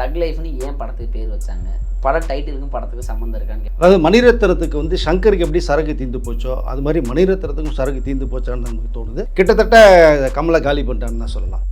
தக் லைஃப்னு ஏன் படத்துக்கு பேர் வச்சாங்க? பட டைட்டிலுக்கும் படத்துக்கும் சம்மந்தம் இருக்காங்க அதாவது மணிரத்னத்துக்கு வந்து சங்கருக்கு எப்படி சரக்கு தீந்து போச்சோ அது மாதிரி மணிரத்னத்துக்கும் சரக்கு தீந்து போச்சான்னு நமக்கு தோணுது. கிட்டத்தட்ட கமலை காலி பண்ணிட்டான்னு தான் சொல்லலாம்.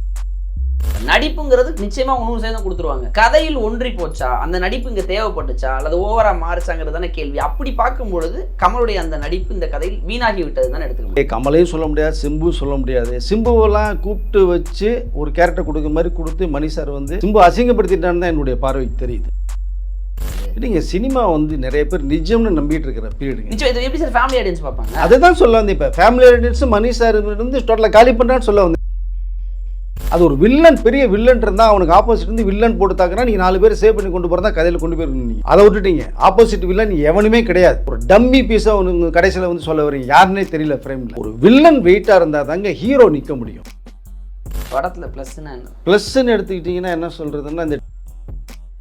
நடிப்புங்கிறது நிச்சயமா நூறு சதவீதம் கொடுத்துருவாங்க. கதையில் ஒன்றி போச்சா? அந்த நடிப்பு இங்க தேவைப்பட்டுச்சா? அல்லது ஓவரா மாறுச்சாங்கிறது தானே கேள்வி. அப்படி பார்க்கும் பொழுது கமலுடைய அந்த நடிப்பு இந்த கதையில் வீணாகி விட்டது தானே எடுத்துக்க முடியும். ஏய், கமலையும் சொல்ல முடியாது சிம்பு சொல்ல முடியாது. சிம்புவெல்லாம் கூப்பிட்டு வச்சு ஒரு கேரக்டர் கொடுக்குற மாதிரி கொடுத்து மணி சார் வந்து சிம்பு அசிங்கப்படுத்திட்டான்னு தான் என்னுடைய பார்வைக்கு தெரியுது. இல்லைங்க சினிமா வந்து நிறைய பேர் நிஜம்னு நம்பிட்டு இருக்கிற பீரியடுங்க நிச்சயம் இது எப்படி சார் ஃபேமிலி ஆடியன்ஸ் பார்ப்பாங்க? அதுதான் சொல்ல வந்து இப்போ. ஃபேமிலி ஆடியன்ஸ் மணி சார் வந்து டோட்டலாக காலி பண்ணுறான்னு சொல்ல வந்து அது ஒரு வில்லன் பெரிய வில்லன் இருந்தால் அவனுக்கு ஆப்போசிட் இருந்து வில்லன் போட்டு தாக்குனா நீங்கள் நாலு பேர் சேவ் பண்ணி கொண்டு போகிறதா கதையில் கொண்டு போயிருக்கீங்க அதை விட்டுட்டீங்க. ஆப்போசிட் வில்லன் எவனுமே கிடையாது. ஒரு டம்மி பீஸாக ஒன்று கடைசியில் வந்து சொல்ல வரீங்க யாருன்னே தெரியல ஃப்ரேமில் ஒரு வில்லன் வெயிட்டாக இருந்தால் தாங்க ஹீரோ நிற்க முடியும். படத்துல பிளஸ்னா என்ன ப்ளஸ்ன்னு எடுத்துக்கிட்டிங்கன்னா என்ன சொல்கிறதுன்னா இந்த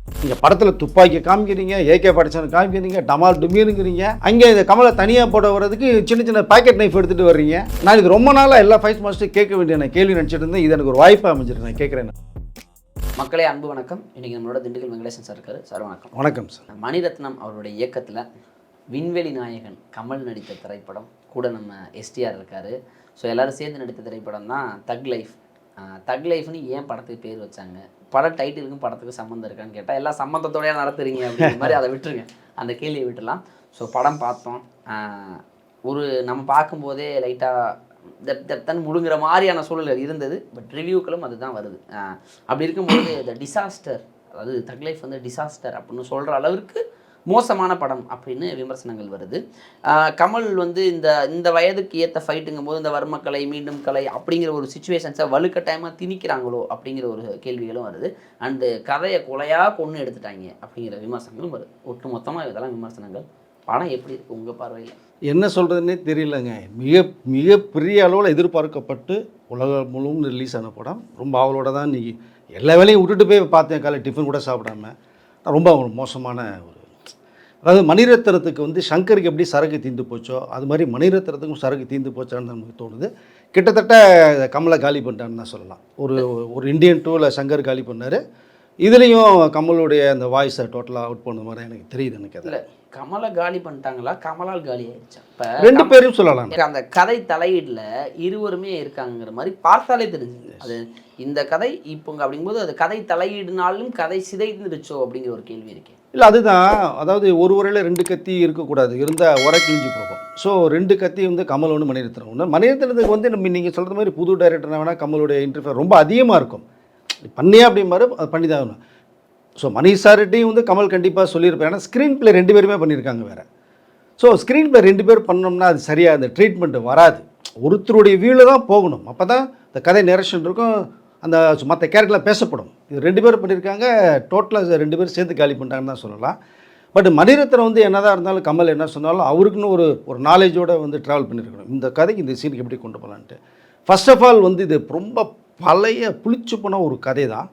நீங்கள் படத்தில் துப்பாக்கி காமிக்கிறீங்க ஏகே படிச்சவன் காமிக்கிறீங்க டமால் டுமியனுங்கிறீங்க அங்கே இந்த கமலை தனியாக போட வர்றதுக்கு சின்ன சின்ன பாக்கெட் நைஃப் எடுத்துகிட்டு வர்றீங்க. நான் இது ரொம்ப நாளாக எல்லா ஃபைட் மாஸ்டர் கேட்க வேண்டிய நான் கேள்வி நினச்சிட்டு இருந்தேன். இது எனக்கு ஒரு வாய்ப்பாக அமைஞ்சிருக்கு நான் கேட்குறேன். மக்களே அன்பு வணக்கம். இன்னைக்கு நம்மளோட திண்டுக்கல் வெங்கடேசன் சார் இருக்காரு. சார் வணக்கம். வணக்கம் சார் மணிரத்னம் அவருடைய இயக்கத்தில் விண்வெளி நாயகன் கமல் நடித்த திரைப்படம் கூட நம்ம எஸ்டிஆர் இருக்காரு. ஸோ எல்லாரும் சேர்ந்து நடித்த திரைப்படம் தான் தக் லைஃப் தக் லைஃப்னு ஏன் படத்துக்கு பேர் வச்சாங்க? பட டைட்டிலுக்கும் படத்துக்கும் சம்மந்தம் இருக்கான்னு கேட்டால் எல்லாம் சம்மந்தத்தோடய நடத்துறீங்க அப்படிங்கிற மாதிரி அதை விட்டுருங்க. அந்த கேள்வியை விட்டுலாம் ஸோ படம் பார்த்தோம். ஒரு நம்ம பார்க்கும்போதே லைட்டாக தன் முழுங்குற மாதிரியான சூழல் இருந்தது. பட் ரிவ்யூக்களும் அதுதான் வருது. அப்படி இருக்கும்போது த டிசாஸ்டர் அதாவது தக் லைஃப் வந்து டிசாஸ்டர் அப்படின்னு சொல்கிற அளவிற்கு மோசமான படம் அப்படின்னு விமர்சனங்கள் வருது. கமல் வந்து இந்த இந்த வயதுக்கு ஏற்ற ஃபைட்டுங்கும் போது இந்த வர்ம கலை மீண்டும் கலை அப்படிங்கிற ஒரு சுச்சுவேஷன்ஸை வலுக்கட்டாயமாக திணிக்கிறாங்களோ அப்படிங்கிற ஒரு கேள்விகளும் வருது. அண்டு கதையை கொலையாக கொண்டு எடுத்துட்டாங்க அப்படிங்கிற விமர்சனங்களும் வருது. ஒட்டு மொத்தமாக இதெல்லாம் விமர்சனங்கள். படம் எப்படி இருக்கு உங்கள் பார்வையில்? என்ன சொல்கிறதுனே தெரியலங்க. மிக மிக பெரிய அளவில் எதிர்பார்க்கப்பட்டு உலகம் முழுவதும் ரிலீஸ் ஆன படம். ரொம்ப அவளோட தான் நீ எல்லா வேலையும் விட்டுட்டு போய் பார்த்தேன். காலை டிஃபன் கூட சாப்பிடாம. ரொம்ப மோசமான ஒரு அதாவது மணிரத்னத்துக்கு வந்து சங்கருக்கு எப்படி சரக்கு தீந்து போச்சோ அது மாதிரி மணிரத்னத்துக்கும் சரக்கு தீந்து போச்சான்னு நமக்கு தோணுது. கிட்டத்தட்ட கமலை காலி பண்ணிட்டான்னு தான் சொல்லலாம். ஒரு ஒரு இந்தியன் டூவில் சங்கர் காலி பண்ணார். இதுலேயும் கமலுடைய அந்த வாய்ஸை டோட்டலாக அவுட் பண்ண மாதிரி எனக்கு தெரியுது எனக்கு அது. இல்லை கமலை காலி பண்ணிட்டாங்களா? கமலால் காலி ஆயிடுச்சா. இப்போ ரெண்டு பேரும் சொல்லலாம். அந்த கதை தலையீடுல இருவருமே இருக்காங்கிற மாதிரி பார்த்தாலே தெரிஞ்சுது. அது இந்த கதை இப்போ அப்படிங்கும்போது அது கதை தலையீடுனாலும் கதை சிதைந்துருச்சோ அப்படிங்கிற ஒரு கேள்வி இருக்கு. இல்லை அதுதான். அதாவது ஒரு உரையில் ரெண்டு கத்தி இருக்கக்கூடாது. இருந்தால் உரை கிழிஞ்சு போகும். ஸோ ரெண்டு கத்தி வந்து கமல் ஒன்று மணிரத்னம் ஒன்று மணிரத்னத்துக்கு வந்து நம்ம நீங்கள் சொல்கிற மாதிரி புது டைரக்டர் வேணால் கமலுடைய இன்டர்ஃபியர் ரொம்ப அதிகமாக இருக்கும். பண்ணியே அப்படிம்பாரு அது பண்ணி தான் ஆகணும். ஸோ மணிசார்ட்டையும் வந்து கமல் கண்டிப்பாக சொல்லியிருப்பேன் ஏன்னா ஸ்க்ரீன் பிளே ரெண்டு பேருமே பண்ணியிருக்காங்க வேறு. ஸோ ஸ்க்ரீன் ப்ளே ரெண்டு பேர் பண்ணோம்னா அது சரியாக அந்த ட்ரீட்மெண்ட் வராது. ஒருத்தருடைய வியூவில் தான் போகணும். அப்போ தான் இந்த கதை நெரேஷன் இருக்கும். அந்த மற்ற கேரக்டரில் பேசப்படும். இது ரெண்டு பேரும் பண்ணியிருக்காங்க டோட்டலாக ரெண்டு பேரும் சேர்த்து காலி பண்ணிட்டாங்கன்னு தான் சொல்லலாம். பட் மணிரத்னம் வந்து என்னதான் இருந்தாலும் கமல் என்ன சொன்னாலும் அவருக்குன்னு ஒரு ஒரு நாலேஜோடு வந்து ட்ராவல் பண்ணியிருக்கணும். இந்த கதைக்கு இந்த சீனுக்கு எப்படி கொண்டு போகலான்ட்டு ஃபர்ஸ்ட் ஆஃப் ஆல் வந்து இது ரொம்ப பழைய புளிச்சு போன ஒரு கதை தான்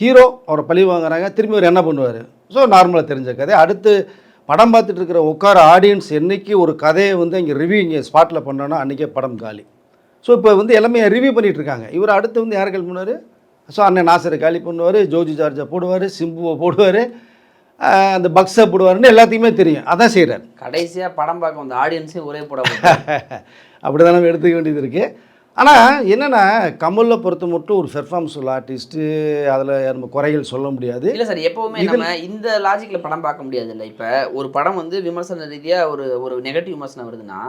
ஹீரோ அவரை பழி வாங்குறாங்க திரும்பி அவர் என்ன பண்ணுவார்? ஸோ நார்மலாக தெரிஞ்ச கதை. அடுத்து படம் பார்த்துட்டு இருக்கிற உட்கார ஆடியன்ஸ் என்றைக்கு ஒரு கதையை வந்து இங்கே ரிவ்யூ இங்கே ஸ்பாட்டில் பண்ணோன்னா அன்றைக்கே படம் காலி. ஸோ இப்போ வந்து எல்லாமே ரிவ்யூ பண்ணிட்டு இருக்காங்க இவர் அடுத்து வந்து யார் காலி பண்ணுவார்? ஸோ அண்ணன் நாசரை காலி பண்ணுவார் ஜோஜி ஜார்ஜா போடுவார் சிம்புவை போடுவார் அந்த பக்ஸை போடுவாருன்னு எல்லாத்தையுமே தெரியும். அதான் செய்கிறார் கடைசியா படம் பார்க்க வந்த ஆடியன்ஸே ஒரே போட அப்படி தான் நம்ம எடுத்துக்க வேண்டியது இருக்குது ஆனால் என்னென்னா கமலில் பொறுத்த மட்டும் ஒரு பெர்ஃபார்மன்ஸ் ஆர்டிஸ்ட்டு அதில் நம்ம குறைகள் சொல்ல முடியாது. இல்ல சார் எப்பவுமே நம்ம இந்த லாஜிக்ல படம் பார்க்க முடியாது இல்ல இப்ப ஒரு படம் வந்து விமர்சன ரீதியா ஒரு ஒரு நெகட்டிவ் விமர்சனம் வருதுன்னா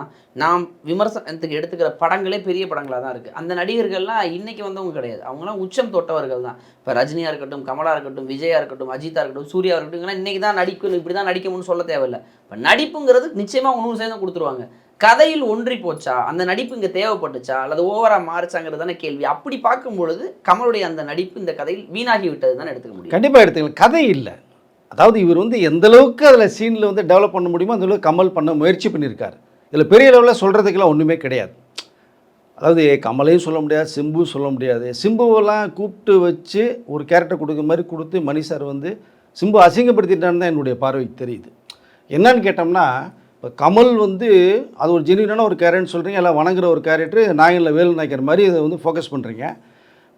நாம் விமர்சனத்துக்கு எடுத்துக்கிற படங்களே பெரிய படங்களா தான் இருக்கு. அந்த நடிகர்கள்லாம் இன்னைக்கு வந்தவங்க கிடையாது. அவங்கலாம் உச்சம் தொட்டவர்கள் தான். இப்ப ரஜினியா இருக்கட்டும் கமலா இருக்கட்டும் விஜயா இருக்கட்டும் அஜித்தா இருக்கட்டும் சூர்யா இருக்கட்டும் இன்னைக்கு தான் நடிக்கணும் இப்படி தான் நடிக்கணும்னு சொல்ல தேவையில்ல. இப்ப நடிப்புங்கிறது நிச்சயமா நூறு சதவீதம் கொடுத்துருவாங்க. கதையில் ஒன்றி போச்சா? அந்த நடிப்பு இங்கே தேவைப்பட்டுச்சா? அல்லது ஓவராக மாறுச்சாங்கிறது தானே கேள்வி. அப்படி பார்க்கும் பொழுது கமலுடைய அந்த நடிப்பு இந்த கதையில் வீணாகி விட்டது தானே எடுத்துக்க முடியும். கண்டிப்பாக எடுத்துக்கலாம் கதை இல்லை. அதாவது இவர் வந்து எந்த அளவுக்கு அதில் சீனில் வந்து டெவலப் பண்ண முடியுமோ அந்த அளவுக்கு கமல் பண்ண முயற்சி பண்ணியிருக்காரு. இதில் பெரிய அளவில் சொல்கிறதுக்கெல்லாம் ஒன்றுமே கிடையாது. அதாவது கமலையும் சொல்ல முடியாது சிம்பு சொல்ல முடியாது. சிம்புவெல்லாம் கூப்பிட்டு வச்சு ஒரு கேரக்டர் கொடுக்குற மாதிரி கொடுத்து மணி சார் வந்து சிம்பு அசிங்கப்படுத்திட்டான்னு தான் என்னுடைய பார்வைக்கு தெரியுது. என்னன்னு கேட்டோம்னா இப்போ கமல் வந்து அது ஒரு ஜென்யூனான ஒரு கேரக்டர்னு சொல்கிறீங்க எல்லாம் வணங்குற ஒரு கேரக்டர் நாயனில் வேலு நாய்க்கிற மாதிரி இதை வந்து ஃபோக்கஸ் பண்ணுறீங்க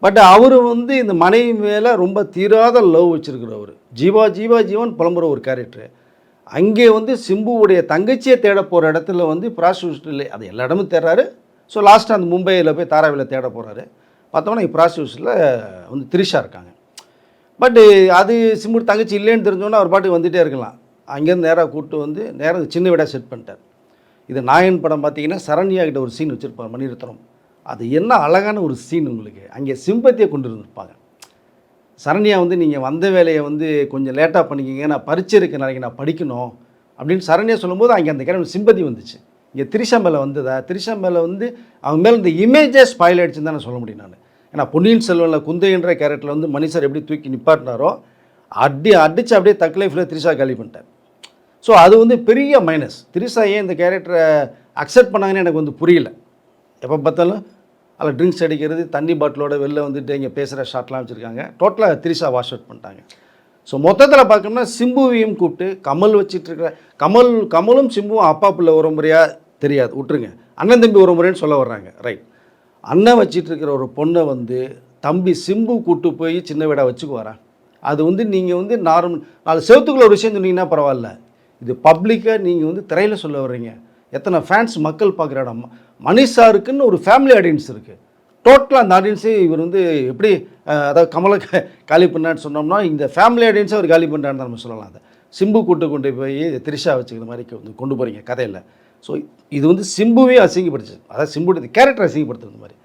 பட் அவர் வந்து இந்த மனைவி மேலே ரொம்ப தீராத லவ் வச்சுருக்கிறவர் ஜீவா ஜீவா ஜீவன் புலம்புற ஒரு கேரக்டர் அங்கே வந்து சிம்புவுடைய தங்கச்சியை தேட போகிற இடத்துல வந்து ப்ராஸ்டியூஷனில் அது எல்லா இடமும் தேடுறாரு. ஸோ லாஸ்ட்டாக அந்த மும்பையில் போய் தாராவியில் தேட போகிறாரு பார்த்தோம்னா ப்ராஸ்டியூஷனில் வந்து திரிஷா இருக்காங்க. பட்டு அது சிம்பு தங்கச்சி இல்லைன்னு தெரிஞ்சோன்னா அவர் பாட்டுக்கு வந்துகிட்டே இருக்கலாம். அங்கேருந்து நேராக கூப்பிட்டு வந்து நேராக சின்ன வீடாக செட் பண்ணிட்டார். இது நாயன் படம் பார்த்தீங்கன்னா சரண்யா கிட்ட ஒரு சீன் வச்சுருப்பார் மணிரத்னம். அது என்ன அழகான ஒரு சீன் உங்களுக்கு. அங்கே சிம்பத்தியை கொண்டு இருந்திருப்பாங்க. சரண்யா வந்து நீங்கள் வந்த வேலையை வந்து கொஞ்சம் லேட்டாக பண்ணிக்கிங்க. நான் பரிச்சை இருக்கு நாளைக்கு நான் படிக்கணும். அப்படின்னு சரண்யா சொல்லும்போது அங்கே அந்த கேரக்டர் சிம்பதி வந்துச்சு. இங்கே திரிஷா மேலே வந்ததா? திரிஷா மேலே வந்து அவங்க மேலே இந்த இமேஜே ஸ்பாயில் ஆகிடுச்சுன்னு தான் நான் சொல்ல முடியும் நான். ஏன்னா பொன்னியின் செல்வனில் குந்தைன்ற கேரக்டரில் வந்து மணி சார் எப்படி தூக்கி நிப்பாட்டினாரோ அடி அடித்து அப்படியே தக் லைஃப்பில் திரிஷா காலி பண்ணிட்டேன் ஸோ அது வந்து பெரிய மைனஸ் திரிசா ஏன் இந்த கேரக்டரை அக்செப்ட் பண்ணாங்கன்னு எனக்கு வந்து புரியல. எப்போ பார்த்தாலும் அதில் ட்ரிங்க்ஸ் அடிக்கிறது தண்ணி பாட்டிலோட வெளில வந்துட்டு இங்கே பேசுகிற ஷாட்லாம் வச்சுருக்காங்க. டோட்டலாக திரிசா வாஷ் அவுட் பண்ணிட்டாங்க. ஸோ மொத்தத்தில் பார்க்கணும்னா சிம்புவையும் கூப்பிட்டு கமல் வச்சிட்ருக்கிற கமல் கமலும் சிம்புவும் அப்பா பிள்ளை உறமுறையாக தெரியாது. விட்டுருங்க. அண்ணன் தம்பி உறமுறைன்னு சொல்ல வர்றாங்க. ரைட் அண்ணன் வச்சிட்ருக்கிற ஒரு பொண்ணை வந்து தம்பி சிம்பு கூட்டு போய் சின்ன வீடாக வச்சுக்குவாரா? அது வந்து நீங்கள் வந்து நார்மல் நாலு செவத்துக்குள்ள ஒரு விஷயம் சொன்னீங்கன்னா பரவாயில்ல. இது பப்ளிக்காக நீங்கள் வந்து திரையில் சொல்ல வர்றீங்க. எத்தனை ஃபேன்ஸ் மக்கள் பார்க்குற இடம்? மணிஷாருக்குன்னு ஒரு ஃபேமிலி ஆடியன்ஸ் இருக்குது டோட்டலாக அந்த ஆடியன்ஸே இவர் வந்து எப்படி அதாவது கமலை காலி பண்ணான்னு சொன்னோம்னா இந்த ஃபேமிலி ஆடியன்ஸை அவர் காலி பண்ணுறான்னு நம்ம சொல்லலாம் அதை. சிம்பு கூட்டு கொண்டு போய் திரிஷா வச்சுக்கிற மாதிரி வந்து கொண்டு போகிறீங்க கதையில். ஸோ இது வந்து சிம்புவே அசிங்கப்படுத்துச்சு அதாவது சிம்புடைய கேரக்டர் அசிங்கப்படுத்துறது மாதிரி.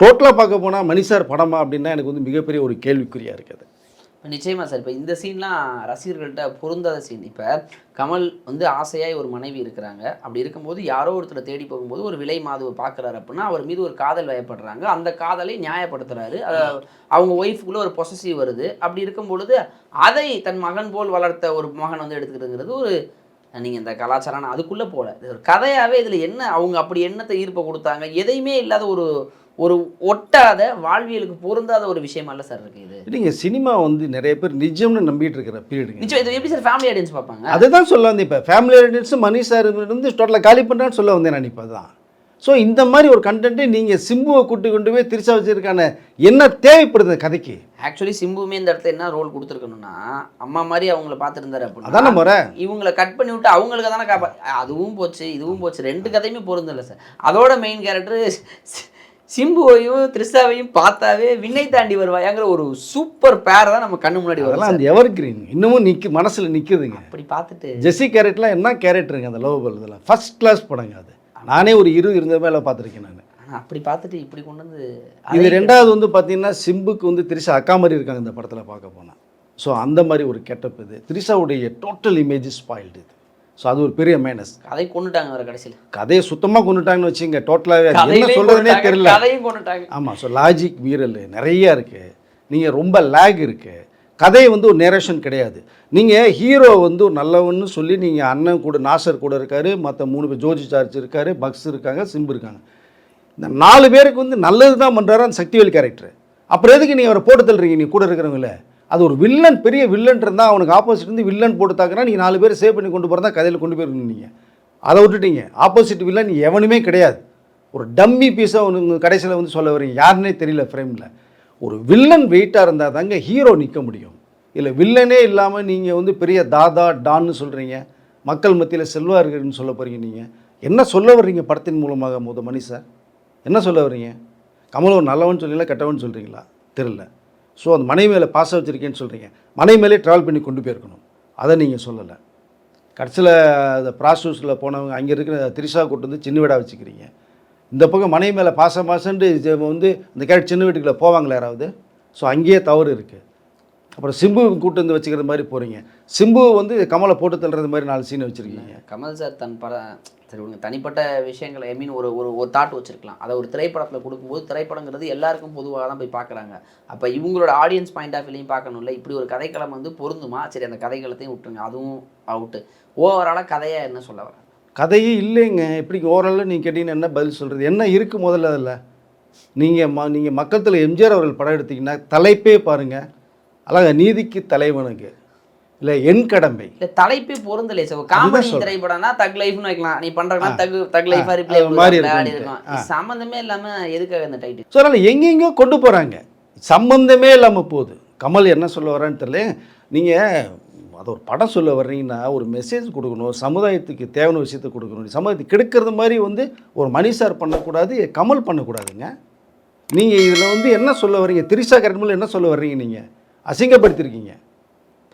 டோட்டலாக பார்க்க போனால் மணிசார் படமா அப்படின்னா எனக்கு வந்து மிகப்பெரிய ஒரு கேள்விக்குறியாக இருக்குது நிச்சயமாக சார். இப்போ இந்த சீன்லாம் ரசிகர்கள்ட்ட பொருந்தாத சீன். இப்போ கமல் வந்து ஆசையாக ஒரு மனைவி இருக்கிறாங்க. அப்படி இருக்கும்போது யாரோ ஒருத்தர் தேடி போகும்போது ஒரு விலை மாதுவை பார்க்குறாரு அப்படின்னா அவர் மீது ஒரு காதல் வயப்படுறாங்க. அந்த காதலை நியாயப்படுத்துகிறாரு அவங்க ஒய்ஃபுக்குள்ளே ஒரு பொசசிவ் வருது. அப்படி இருக்கும் பொழுது அதை தன் மகன் போல் வளர்த்த ஒரு மகன் வந்து எடுத்துக்கிறதுங்கிறது ஒரு நீங்கள் இந்த கலாச்சாரம் அதுக்குள்ளே போகல இது ஒரு கதையாகவே இதில் என்ன அவங்க அப்படி என்னத்தை ஈர்ப்பை கொடுத்தாங்க. எதையுமே இல்லாத ஒரு ஒரு ஒட்டாத வாழ்வியலுக்கு பொருந்தாத ஒரு விஷயம் அல்ல சார் இருக்கு இது. இல்லைங்க சினிமா வந்து நிறைய பேர் நிஜம்னு நம்பிட்டு இருக்கிற பீரியடுங்க நிச்சயம் இது எப்படி சார் ஃபேமிலி ஆடியன்ஸ் பார்ப்பாங்க? அதுதான் சொல்ல வந்தேன் இப்போ. ஃபேமிலி ஆடியன்ஸ் மணி சார் வந்து டோட்டலாக காலி பண்ணுறான்னு சொல்ல வந்தேன் நான் இப்போ தான் ஸோ இந்த மாதிரி ஒரு கண்டென்ட்டை நீங்கள் சிம்புவை கூட்டி கொண்டு போய் திருச்சா வச்சிருக்கான என்ன தேவைப்படுது கதைக்கு? ஆக்சுவலி சிம்புமே இந்த இடத்துல என்ன ரோல் கொடுத்துருக்கணும்னா அம்மா மாதிரி அவங்கள பார்த்துருந்தாரு அதான அப்படின்னா முறை. இவங்கள கட் பண்ணி விட்டு அவங்களுக்கு தானே காப்பா அதுவும் போச்சு இதுவும் போச்சு. ரெண்டு கதையுமே பொருந்தல சார். அதோட மெயின் கேரக்டர் சிம்புவையும் த்ரிஷாவையும் பார்த்தாவே விண்ணை தாண்டி வருவாயாங்கிற ஒரு சூப்பர் பேரை தான் நம்ம கண்ணு முன்னாடி சார். அந்த எவர் கிரீன் இன்னமும் நிற்க மனசில் நிற்குதுங்க அப்படி பார்த்துட்டு ஜெஸ்ஸி கேரட்லாம் என்ன கேரக்டருங்க அந்த லவ் இதெல்லாம் ஃபர்ஸ்ட் கிளாஸ் படங்க அது. நானே ஒரு இரு இருந்த மேலே பார்த்துருக்கேன் நான். அப்படி பார்த்துட்டு இப்படி கொண்டு வந்து இது ரெண்டாவது வந்து பார்த்தீங்கன்னா சிம்புக்கு வந்து திரிஷா அக்கா மாதிரி இருக்காங்க இந்த படத்தில் பார்க்க போனால் ஸோ அந்த மாதிரி ஒரு கெட்டப் இது. திரிஷாவுடைய டோட்டல் இமேஜ் ஸ்பாயில்டு இது. ஸோ அது ஒரு பெரிய மைனஸ் கதை கொண்டுட்டாங்க வர கடைசியில். கதையை சுத்தமாக கொண்டுட்டாங்கன்னு வச்சுங்க டோட்டலாகவே என்ன சொல்கிறதுனே தெரியல. கதையும் கொண்டுட்டாங்க. ஆமாம் ஸோ லாஜிக் மீறல் நிறைய இருக்குது நீங்கள் ரொம்ப லேக் இருக்குது கதை வந்து ஒரு நேரேஷன் கிடையாது. நீங்கள் ஹீரோ வந்து ஒரு நல்லவன்னு சொல்லி நீங்கள் அண்ணன் கூட நாசர் கூட இருக்காரு மற்ற மூணு பேர் ஜோஜி சார்ஜ் இருக்காரு பக்ஸ் இருக்காங்க சிம்பு இருக்காங்க. இந்த நாலு பேருக்கு வந்து நல்லது தான் பண்ணுறாரு அந்த சக்திவேல் கேரக்டர் அப்புறம் எதுக்கு நீ அவரை போட்டு தள்ளுறீங்க நீ கூட இருக்கிறவங்கள? அது ஒரு வில்லன் பெரிய வில்லன் இருந்தால் அவனுக்கு ஆப்போசிட் இருந்து வில்லன் போட்டு தாக்குனா நீங்கள் நாலு பேர் சேவ் பண்ணி கொண்டு போகிறதா கதையில் கொண்டு போயிருக்கீங்க நீங்கள் அதை விட்டுட்டீங்க. ஆப்போசிட் வில்லன் எவனுமே கிடையாது. ஒரு டம்மி பீஸாக ஒன்று கடைசியில் வந்து சொல்ல வரீங்க யாருன்னே தெரியல ஃப்ரேமில் ஒரு வில்லன் வெயிட்டாக இருந்தால் தாங்க ஹீரோ நிற்க முடியும். இல்லை வில்லனே இல்லாமல் நீங்கள் வந்து பெரிய தாதா டான்னு சொல்கிறீங்க மக்கள் மத்தியில் செல்வார்கள்னு சொல்ல போகிறீங்க நீங்கள் என்ன சொல்ல வர்றீங்க படத்தின் மூலமாக முத மணி சார் என்ன சொல்ல வர்றீங்க? கமல் ஒரு நல்லவன் சொல்றீங்களா கெட்டவன் சொல்கிறீங்களா தெரில ஸோ அந்த மனை மேலே பாச வச்சுருக்கேன்னு சொல்கிறீங்க மனை மேலே ட்ராவல் பண்ணி கொண்டு போயிருக்கணும். அதை நீங்கள் சொல்லலை. கடைசியில் அந்த ப்ராஸ்டியூஸில் போனவங்க அங்கே இருக்கிற திரிஷா கூட்டு வந்து சின்ன வீடாக வச்சுக்கிறீங்க. இந்த பக்கம் மனை மேலே பாச மாசன்ட்டு வந்து இந்த கேரட் சின்ன வீட்டுக்குள்ளே போவாங்களா யாராவது? ஸோ அங்கேயே தவறு இருக்குது அப்புறம் சிம்பு கூட்டு வந்து வச்சுக்கிற மாதிரி போகிறீங்க சிம்பு வந்து கமலை போட்டு தள்ளுறது மாதிரி நாலு சீனை வச்சுருக்கீங்க. கமல் சார் தன் பட சரி விடுங்க தனிப்பட்ட விஷயங்களை ஐ மீன் ஒரு ஒரு ஒரு தாட் வச்சிருக்கலாம். அதை ஒரு திரைப்படத்தில் கொடுக்கும்போது திரைப்படங்கிறது எல்லாருக்கும் பொதுவாக தான் போய் பார்க்குறாங்க. அப்போ இவங்களோட ஆடியன்ஸ் பாயிண்ட் ஆஃப் வியூலையும் பார்க்கணும்ல. இப்படி ஒரு கதைக்களம் வந்து பொருந்துமா? சரி அந்த கதைக்களத்தையும் விட்டுருங்க. அதுவும் அவுட்டு ஓவராலாக கதையை என்ன சொல்ல வரேன் கதையே இல்லைங்க. எப்படி ஓரளவு நீங்கள் கேட்டீங்கன்னா என்ன பதில் சொல்கிறது என்ன இருக்குது முதல்ல அதில்? நீங்கள் ம நீங்கள் மக்கத்தில் எம்ஜிஆர் அவர்கள் படம் எடுத்தீங்கன்னா தலைப்பே பாருங்கள் அழகா நீதிக்கு தலைவனுக்கு இல்லை என் கடமை. இல்ல தலைப்பே பொருந்தலை சார் காமெடி. திரைப்படம்னா தக் லைஃப்னு வைக்கலாம். நீ பண்றதுனா தக் தக் லைஃபா ஆ, ரிப்ளை மாதிரி இருக்கும். சம்மந்தமே இல்லாம எதுக்காக இந்த டைட்டில் ஸோ அதனால் எங்கெங்கேயோ கொண்டு போகிறாங்க சம்பந்தமே இல்லாமல் போகுது. கமல் என்ன சொல்ல வர்றான்னு தெரியல. நீங்கள் அது ஒரு படம் சொல்ல வர்றீங்கன்னா ஒரு மெசேஜ் கொடுக்கணும். சமுதாயத்துக்கு தேவையான விஷயத்தை கொடுக்கணும். சமுதாயத்துக்கு கெடுக்கிறது மாதிரி வந்து ஒரு மணிசார் பண்ணக்கூடாது கமல் பண்ணக்கூடாதுங்க. நீங்கள் இதில் வந்து என்ன சொல்ல வர்றீங்க? திரிஷா கரண்மல் என்ன சொல்ல வர்றீங்க நீங்கள் அசிங்கப்படுத்திருக்கீங்க.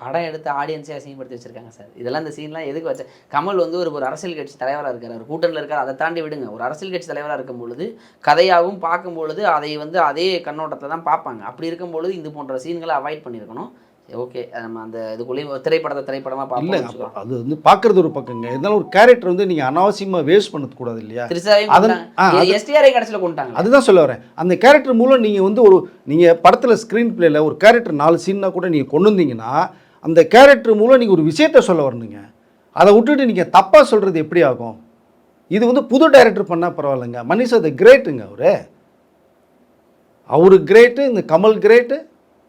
படம் எடுத்து ஆடியன்ஸே அசிங்கப்படுத்தி வச்சிருக்காங்க சார் இதெல்லாம் இந்த சீன்லாம் எதுக்கு வச்ச கமல் வந்து ஒரு ஒரு அரசியல் கட்சி தலைவராக இருக்கார். ஒரு கூட்டணியில் இருக்கார். அதை தாண்டி விடுங்க. ஒரு அரசியல் கட்சி தலைவராக இருக்கும் பொழுது கதையாகவும் பார்க்கும் பொழுது அதை வந்து அதே கண்ணோட்டத்தை தான் பார்ப்பாங்க. அப்படி இருக்கும் பொழுது இது போன்ற சீன்களை அவாய்ட் பண்ணியிருக்கணும். ஓகே நம்ம அந்த இதுக்குள்ளேயே திரைப்படத்தை திரைப்படமாக இல்லை பார்ப்போம் அது வந்து பார்க்குறது ஒரு பக்கங்க இருந்தாலும் ஒரு கேரக்டர் வந்து நீங்கள் அனாவசியமாக வேஸ்ட் பண்ணக்கூடாது இல்லையா? எஸ்டிஆரை கடைசியில் கொண்டாங்க அதுதான் சொல்ல வரேன். அந்த கேரக்டர் மூலம் நீங்கள் வந்து ஒரு நீங்கள் படத்தில் ஸ்க்ரீன் பிளேயில் ஒரு கேரக்டர் நாலு சீன்னா கூட நீங்கள் கொண்டு வந்தீங்கன்னா அந்த கேரக்டர் மூலம் நீங்கள் ஒரு விஷயத்த சொல்ல வரணுங்க. அதை விட்டுட்டு நீங்கள் தப்பாக சொல்கிறது எப்படி ஆகும்? இது வந்து புது டைரக்டர் பண்ணால் பரவாயில்லைங்க. மனிஷ் அது கிரேட்டுங்க அவரு. அவரு கிரேட்டு இந்த கமல் கிரேட்டு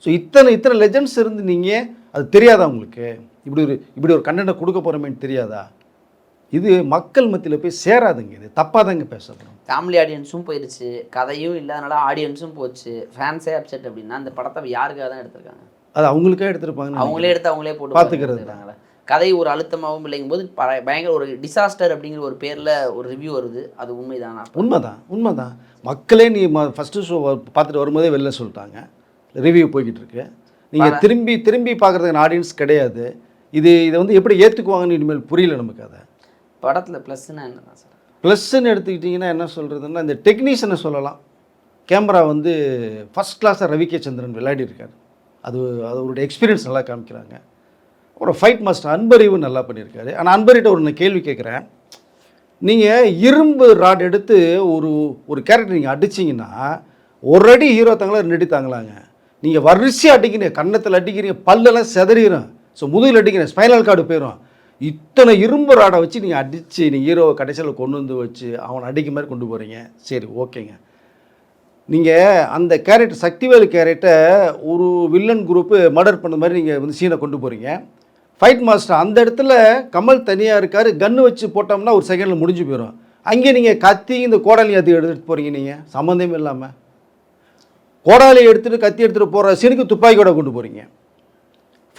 ஸோ இத்தனை இத்தனை லெஜண்ட்ஸ் இருந்து நீங்கள் அது தெரியாதா உங்களுக்கு? இப்படி ஒரு இப்படி ஒரு கண்டென்ட்டை கொடுக்க போகிறோமேன்னு தெரியாதா? இது மக்கள் மத்தியில் போய் சேராதுங்க இது. தப்பாக தாங்க பேசப்படும் ஃபேமிலி ஆடியன்ஸும் போயிடுச்சு. கதையும் இல்லாதனால ஆடியன்ஸும் போச்சு. ஃபேன்ஸே அப்செட் அப்படின்னா அந்த படத்தை யாருக்காக தான் எடுத்திருக்காங்க? அது அவங்களுக்கே எடுத்திருப்பாங்க அவங்களே எடுத்து அவங்களே போட்டு பார்த்துக்கிறது கதை ஒரு அழுத்தமாகவும் இல்லைங்கும் போது பயங்கர ஒரு டிசாஸ்டர் அப்படிங்கிற ஒரு பேர்ல ஒரு ரிவ்யூ வருது. அது உண்மைதானா? உண்மைதான் உண்மைதான். மக்களே நீ ஃபஸ்ட்டு ஷோ பார்த்துட்டு வரும்போதே வெளில சொல்லிட்டாங்க. ரிவ்யூ போய்கிட்டு இருக்கு நீங்கள் திரும்பி திரும்பி பார்க்குறதுக்கு ஆடியன்ஸ் கிடையாது. இது இதை வந்து எப்படி ஏற்றுக்குவாங்கன்னு இனிமேல் புரியல நமக்கு அதை. படத்துல ப்ளஸ்னா என்னதான் சார்? ப்ளஸ்ன்னு எடுத்துக்கிட்டிங்கன்னா என்ன சொல்கிறதுன்னா இந்த டெக்னீஷியனை சொல்லலாம். கேமரா வந்து ஃபஸ்ட் கிளாஸாக ரவி கே சந்திரன் விளையாடி இருக்காரு அது அவருடைய எக்ஸ்பீரியன்ஸ் நல்லா காமிக்கிறாங்க. அப்புறம் ஃபைட் மாஸ்டர் அன்பறிவு நல்லா பண்ணியிருக்காரு ஆனால் அன்பரிட்ட ஒரு நான் கேள்வி கேட்குறேன். நீங்கள் இரும்பு ராட் எடுத்து ஒரு ஒரு கேரக்டர் நீங்கள் அடிச்சிங்கன்னா ஒரு அடி ஹீரோ தாங்களா ரெண்டு அடி தாங்களாங்க நீங்கள் வரிசையாக அடிக்கிறீங்க கன்னத்தில் அடிக்கிறீங்க பல்லெல்லாம் செதறிடும் ஸோ முதுகில் அடிக்கிறேன் ஸ்பைனல் கார்டு போயிடும் இத்தனை இரும்பு ராடை வச்சு நீங்கள் அடித்து நீங்கள் ஹீரோவை கடைசியில் கொண்டு வந்து வச்சு அவனை அடிக்க மாதிரி கொண்டு போகிறீங்க சரி ஓகேங்க நீங்கள் அந்த கேரக்டர் சக்திவேலு கேரக்டரை ஒரு வில்லன் குரூப்பு மர்டர் பண்ண மாதிரி நீங்கள் வந்து சீனை கொண்டு போகிறீங்க ஃபைட் மாஸ்டர் அந்த இடத்துல கமல் தனியாக இருக்கார் கன்று வச்சு போட்டோம்னா ஒரு செகண்டில் முடிஞ்சு போயிடும் அங்கே நீங்கள் கத்தி இந்த கோடலி அது எடுத்துகிட்டு போகிறீங்க நீங்கள் சம்மந்தமே இல்லாமல் கோடாலி எடுத்துகிட்டு கத்தி எடுத்துகிட்டு போகிற சீனுக்கு துப்பாக்கியோட கொண்டு போகிறீங்க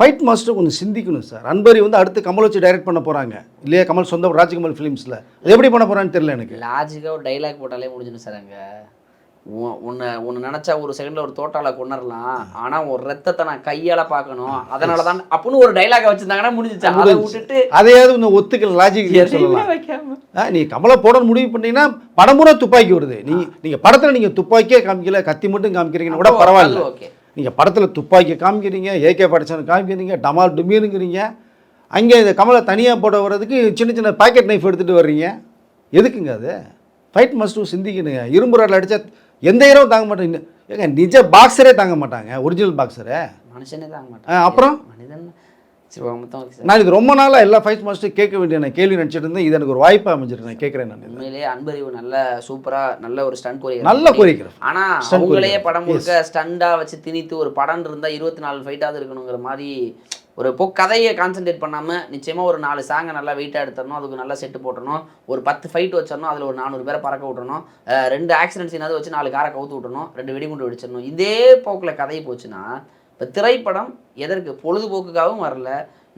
ஃபைட் மாஸ்டர் கொஞ்சம் சிந்திக்கணும் சார் அன்பரி வந்து அடுத்து கமல் வச்சு டைரக்ட் பண்ண போகிறாங்க இல்லையா கமல் சொந்த ராஜ்கமல் ஃபிலிம்ஸில் அது எப்படி பண்ண போகிறான்னு தெரியல எனக்கு. லாஜிக்காக ஒரு டைலாக் போட்டாலே முடிஞ்சிடும் சார் அங்கே. உன்- உன்னை ஒன்று நினச்சா ஒரு செகண்டில் ஒரு தோட்டால கொண்டுடலாம் ஆனால் ஒரு ரத்தத்தை நான் கையால் பார்க்கணும். அதனால தான் அப்படின்னு ஒரு டைலாக வச்சுருந்தாங்கன்னா முடிஞ்சிச்சு. அதை விட்டுட்டு அதையாவது இன்னும் ஒத்துக்கல லாஜிக் சொல்லலாம். நீ கமலை போடணும்னு முடிவு பண்ணீங்கன்னா படம் பூரா துப்பாக்கி வருது. நீ நீங்கள் படத்தில் நீங்கள் துப்பாக்கியே காமிக்கல கத்தி மட்டும் காமிக்கிறீங்கன்னு கூட பரவாயில்ல. ஓகே நீங்கள் படத்தில் துப்பாக்கி காமிக்கிறீங்க ஏகே படிச்சவன் காமிக்கிறீங்க டமால் டுமியனுங்கிறீங்க அங்கே இந்த கமலை தனியாக போட வர்றதுக்கு சின்ன சின்ன பாக்கெட் நைஃப் எடுத்துகிட்டு வர்றீங்க. எதுக்குங்க அது? ஃபைட் மஸ்ட்டும் சிந்திக்கணுங்க. இரும்பு ராட்டில் அடித்தா எந்த ஹீரோ தாங்க மாட்டேங்க. ஏங்க நிஜ பாக்ஸரே தாங்க மாட்டாங்க. ஒரிஜினல் பாக்ஸரே மனுஷனே தாங்க மாட்டான் அப்புறம்? மனிதன் நான் இது ரொம்ப நாளாக எல்லா ஃபைட் மாஸ்டர் கேட்க வேண்டிய நான் கேள்வி நினச்சிட்டு இருந்தேன். இது எனக்கு ஒரு வாய்ப்பாக அமைஞ்சிருக்கு. நான் கேட்குறேன் நான். உண்மையிலேயே அன்பறிவு நல்ல சூப்பரா நல்ல ஒரு ஸ்டண்ட் கோரியர் நல்ல கோரிக்கிறேன் ஆனா Stunt அவங்களே choreographer. படம் முழுக்க ஸ்டண்டா வச்சு திணித்து ஒரு படம் இருந்தா இருபத்தி நாலு ஃபைட்டாவது இருக்கணுங்கிற மாதிரி ஒரு இப்போ கதையை கான்சென்ட்ரேட் பண்ணாமல் நிச்சயமாக ஒரு நாலு சாங்கை நல்லா வெயிட்டாக எடுத்துடணும் அதுக்கு நல்லா செட்டு போட்டணும் ஒரு பத்து ஃபைட் வச்சிடணும் அதில் ஒரு நானூறு பேரை பறக்க விட்டணும் ரெண்டு ஆக்சிடென்ட் சீனாவது வச்சு நாலு காரை கவுத்து விட்டணும் ரெண்டு வெடிகுண்டு வெடிச்சிடணும். இதே போக்கில் கதை போச்சுன்னா இப்போ திரைப்படம் எதற்கு? பொழுதுபோக்குக்காகவும் வரல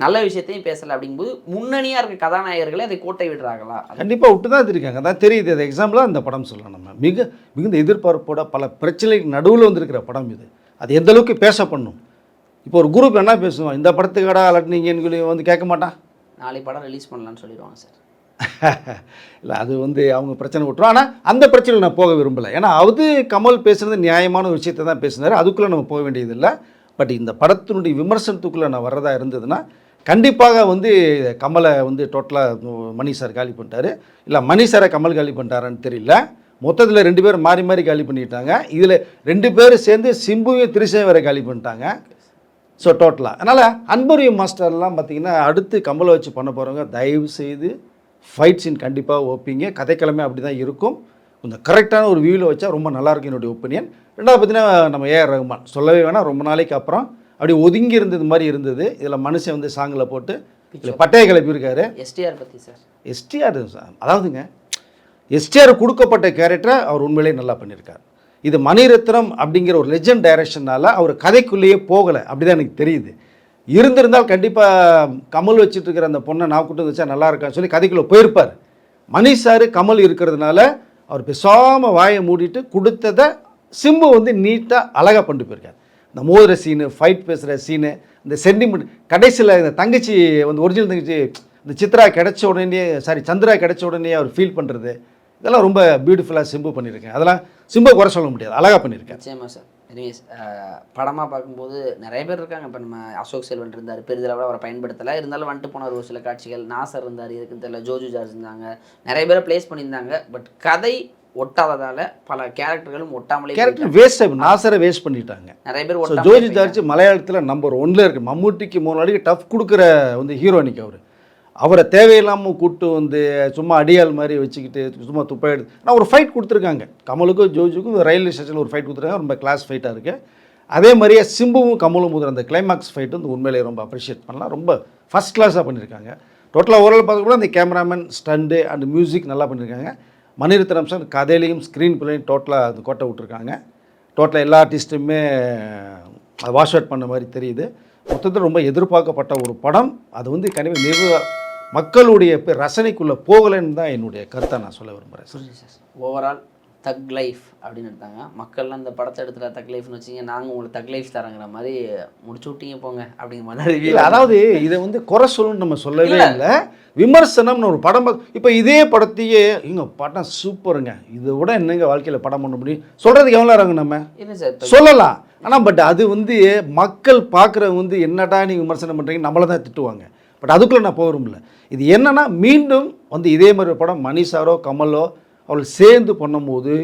நல்ல விஷயத்தையும் பேசலை அப்படிங்கும்போது முன்னணியாக இருக்க கதாநாயகர்களே அதை கோட்டை விடுறாங்களா கண்டிப்பாக விட்டு தான் இருக்காங்க அதான் தெரியுது. அது எக்ஸாம்பிளாக அந்த படம் சொல்லலாம் நம்ம. மிக மிகுந்த எதிர்பார்ப்போட பல பிரச்சனைக்கு நடுவில் வந்திருக்கிற படம் இது. அது எந்த அளவுக்கு பேச பண்ணும் இப்போ ஒரு குரூப் என்ன பேசுவோம் இந்த படத்துக்கடா அலட்டினீங்கன்னு சொல்லி வந்து கேட்க மாட்டான் நாளை படம் ரிலீஸ் பண்ணலாம்னு சொல்லிடுவாங்க சார். இல்லை அது வந்து அவங்க பிரச்சனை விட்டுரும். ஆனால் அந்த பிரச்சனையில் நான் போக விரும்பலை. ஏன்னா அது கமல் பேசுனது நியாயமான ஒரு விஷயத்தை தான் பேசினார். அதுக்குள்ளே நம்ம போக வேண்டியதில்லை. பட் இந்த படத்தினுடைய விமர்சனத்துக்குள்ளே நான் வர்றதா இருந்ததுன்னா கண்டிப்பாக வந்து கமலை வந்து டோட்டலாக மணி சார் காலி பண்ணிட்டாரு. இல்லை மணி சாரை கமல் காலி பண்ணிட்டாரான்னு தெரியல. மொத்தத்தில் ரெண்டு பேரும் மாறி மாறி காலி பண்ணிட்டாங்க. இதில் ரெண்டு பேரும் சேர்ந்து சிம்புவையும் திரிசையும் வேற காலி பண்ணிட்டாங்க. ஸோ டோட்டலாக அதனால் அன்புரிய மாஸ்டர்லாம் பார்த்தீங்கன்னா அடுத்து கமலை வச்சு பண்ண போகிறவங்க தயவு செய்து ஃபைட் சீன் கண்டிப்பாக வைப்பீங்க. கதைக்கிழமை அப்படி தான் இருக்கும். கொஞ்சம் கரெக்டான ஒரு வியூவில் வச்சா ரொம்ப நல்லா இருக்கும் என்னுடைய ஒப்பீனியன் ரெண்டாவது பார்த்தீங்கன்னா நம்ம ஏஆர் ரகுமான். சொல்லவே வேணாம் ரொம்ப நாளைக்கு அப்புறம். அப்படி ஒதுங்கி இருந்தது மாதிரி இருந்தது. இதில் மனுஷன் வந்து சாங்கில் போட்டு இதில் பட்டையை கிளப்பியிருக்காரு. எஸ்டிஆர் பற்றி சார். எஸ்டிஆர் அதாவதுங்க. எஸ்டிஆர் கொடுக்கப்பட்ட கேரக்டரை அவர் உண்மையிலேயே நல்லா பண்ணியிருக்கார். இது மணிரத்னம் அப்படிங்கிற ஒரு லெஜண்ட் டைரக்ஷனால அவர் கதைக்குள்ளேயே போகலை. அப்படிதான் எனக்கு தெரியுது. இருந்திருந்தால் கண்டிப்பாக கமல் வச்சுட்டு இருக்கிற அந்த பொண்ணை நான் கூட்டு வச்சா நல்லா இருக்கான்னு சொல்லி கதைக்குள்ளே போயிருப்பார். மணி சார் கமல் இருக்கிறதுனால அவர் பேசாமல் வாயை மூடிட்டு கொடுத்ததை சிம்பு வந்து நீட்டாக அழகாக பண்ணிட்டு போயிருக்கார். இந்த மோதிர சீனு ஃபைட் பேசுகிற சீனு இந்த சென்டிமெண்ட் கடைசியில் இந்த தங்கச்சி வந்து ஒரிஜினல் தங்கச்சி இந்த சித்ரா கிடைச்ச உடனே சாரி சந்திரா கிடைச்ச உடனே அவர் ஃபீல் பண்ணுறது இதெல்லாம் ரொம்ப பியூட்டிஃபுல்லாக சிம்பு பண்ணியிருக்கேன் அதெல்லாம் சிம்பை குறை சொல்ல முடியாது. அழகாக பண்ணியிருக்கேன் நிச்சயமா சார். எனிவேஸ் படமாக பார்க்கும்போது நிறைய பேர் இருக்காங்க. இப்போ நம்ம அசோக் செல்வன் இருந்தார் பெரிதளவில் அவரை பயன்படுத்தலை. இருந்தாலும் வந்துட்டு போனார் ஒரு சில காட்சிகள் நாசர் இருந்தார் இருக்குன்னு தெரியல ஜோஜு ஜார்ஜ் இருந்தாங்க. நிறைய பேரை ப்ளேஸ் பண்ணியிருந்தாங்க. பட் கதை ஒட்டாததால பல கேரக்டர்களும் ஒட்டாமலே கேரக்டர் வேஸ்ட் நாசரை வேஸ்ட் பண்ணிட்டாங்க. நிறைய பேர் ஜோஜி. ஜார்ஜ் மலையாளத்தில் நம்பர் ஒன்ல இருக்கு. மம்மூட்டிக்கு மூணு நாளைக்கு டஃப் கொடுக்குற வந்து ஹீரோனிக்கு அவர். அவரை தேவையில்லாமல் கூப்பிட்டு வந்து சும்மா அடியால் மாதிரி வச்சுக்கிட்டு சும்மா துப்பா எடுத்து ஆனால் ஒரு ஃபைட் கொடுத்துருக்காங்க. கமலுக்கும் ஜோஜுக்கும் ரயில்வே ஸ்டேஷனில் ஒரு ஃபைட் கொடுத்துருக்காங்க. ரொம்ப கிளாஸ் ஃபைட்டாக இருக்குது அதே மாதிரியே சிம்புவும் கமலும் முதல் அந்த கிளைமாக்ஸ் ஃபைட் வந்து உண்மையிலேயே ரொம்ப அப்ரிஷியேட் பண்ணலாம். ரொம்ப ஃபஸ்ட் கிளாஸாக பண்ணியிருக்காங்க. டோட்டலாக ஓரளவு பார்த்து கூட அந்த கேமராமேன் ஸ்டண்டு அண்ட் மியூசிக் நல்லா பண்ணியிருக்காங்க. மணிரத்னம் சார் கதையிலையும் ஸ்க்ரீன் பிள்ளையும் டோட்டலாக அது கொட்டை விட்டுருக்காங்க. டோட்டலாக எல்லா ஆர்டிஸ்ட்டுமே அதை வாஷ் அவுட் பண்ண மாதிரி தெரியுது. மொத்தத்தில் ரொம்ப எதிர்பார்க்கப்பட்ட ஒரு படம். அது வந்து கண்டிப்பாக நிர்வ மக்களுடைய ரசனைக்குள்ளே போகலைன்னு தான் என்னுடைய கருத்தை நான் சொல்ல விரும்புகிறேன் புரியுது சார். ஓவரால் தக் லைஃப் அப்படின்னு எடுத்தாங்க. மக்கள்லாம் இந்த படத்தை எடுத்துகிற தக் லைஃப்னு வச்சிங்க நாங்கள் உங்களுக்கு தக் லைஃப் தரங்கிற மாதிரி முடிச்சு விட்டீங்க போங்க அப்படிங்கிற மாதிரி. அதாவது இதை வந்து குறை சொல்லணும்னு நம்ம சொல்லவே இல்ல. விமர்சனம்னு ஒரு படம் இப்போ இதே படத்தையே இங்க படம் சூப்பருங்க. இதை விட என்னங்க வாழ்க்கையில் படம் பண்ண முடியும்? சொல்கிறதுக்கு எவ்வளோ நேரங்க நம்ம? இப்ப சொல்லலாம். ஆனால் பட் அது வந்து மக்கள் பார்க்குறவங்க வந்து என்னடா நீ விமர்சனம் பண்ணுறீங்க நம்மளை தான் திட்டுவாங்க. பட் அதுக்குள்ளே நான் போக இது என்னென்னா மீண்டும் வந்து இதே மாதிரி ஒரு படம் மணிஷாரோ கமலோ அவள் சேர்ந்து பண்ணும்போது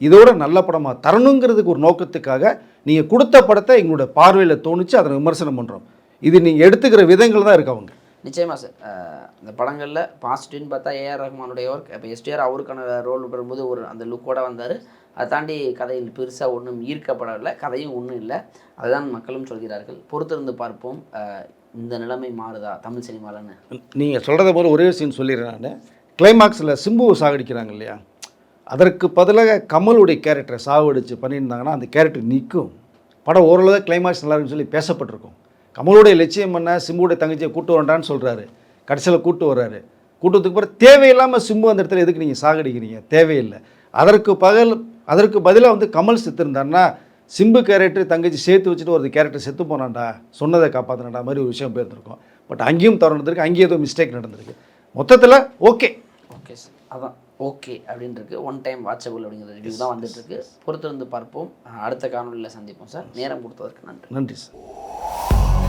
இதோட நல்ல படமாக தரணுங்கிறதுக்கு ஒரு நோக்கத்துக்காக நீங்கள் கொடுத்த படத்தை எங்களோட பார்வையில் தோணுச்சு அதை விமர்சனம் பண்ணுறோம் இது நீங்கள் எடுத்துக்கிற விதங்கள் தான் இருக்கு அவங்க. நிச்சயமாக சார். இந்த படங்களில் பாசிட்டிவ்னு பார்த்தா ஏஆர் ரஹ்மானுடைய ஒர்க் இப்போ எஸ்டிஆர் அவருக்கான ரோல் வரும்போது ஒரு அந்த லுக்கோட வந்தார். அதை தாண்டி கதையில் பெருசாக ஒன்றும் ஈர்க்கப்படவில்லை. கதையும் ஒன்றும் இல்லை. அதுதான் மக்களும் சொல்கிறார்கள். பொறுத்திருந்து பார்ப்போம். இந்த நிலைமை மாறுதா? தமிழ் சினிமாலன்னு. நீங்கள் சொல்கிறத போல ஒரே விஷயம் சொல்லிடுறேன் நான். கிளைமாக்ஸில் சிம்புவை சாகடிக்கிறாங்க இல்லையா? அதற்கு பதிலாக கமலுடைய கேரக்டரை சாகடிச்சு பண்ணியிருந்தாங்கன்னா அந்த கேரக்டர் நிற்கும் படம் ஓரளவு கிளைமாக்ஸ் நல்லா இருக்குன்னு சொல்லி பேசப்பட்டிருக்கும். கமலுடைய லட்சியம் என்ன? சிம்புடைய தங்கச்சியை கூட்டு வரண்டான்னு சொல்கிறாரு கடைசியில் கூட்டு வர்றாரு. கூட்டத்துக்கு பிறகு தேவையில்லாமல் சிம்பு அந்த இடத்துல எதுக்கு நீங்கள் சாகடிக்கிறீங்க? தேவையில்லை. அதற்கு பகல் அதற்கு பதிலாக வந்து கமல் செத்துருந்தாருன்னா சிம்பு கேரக்டர் தங்கச்சி சேர்த்து வச்சுட்டு ஒரு கேரக்டர் செத்து போனான்டா சொன்னதை காப்பாற்றினாடா மாதிரி ஒரு விஷயம் போயிருந்திருக்கும். பட் அங்கேயும் தவறு நடந்திருக்கு அங்கேயும் ஏதோ மிஸ்டேக் நடந்திருக்கு. மொத்தத்தில் ஓகே ஓகே சார் அதான் ஓகே அப்படின்னு இருக்கு ஒன் டைம் வாட்சபிள் அப்படிங்கிற ரிவ்யூ தான் வந்துட்டு இருக்கு பொறுத்திருந்து பார்ப்போம். அடுத்த காணொலியில் சந்திப்போம் சார் நேரம் கொடுத்ததற்கு நன்றி. நன்றி சார்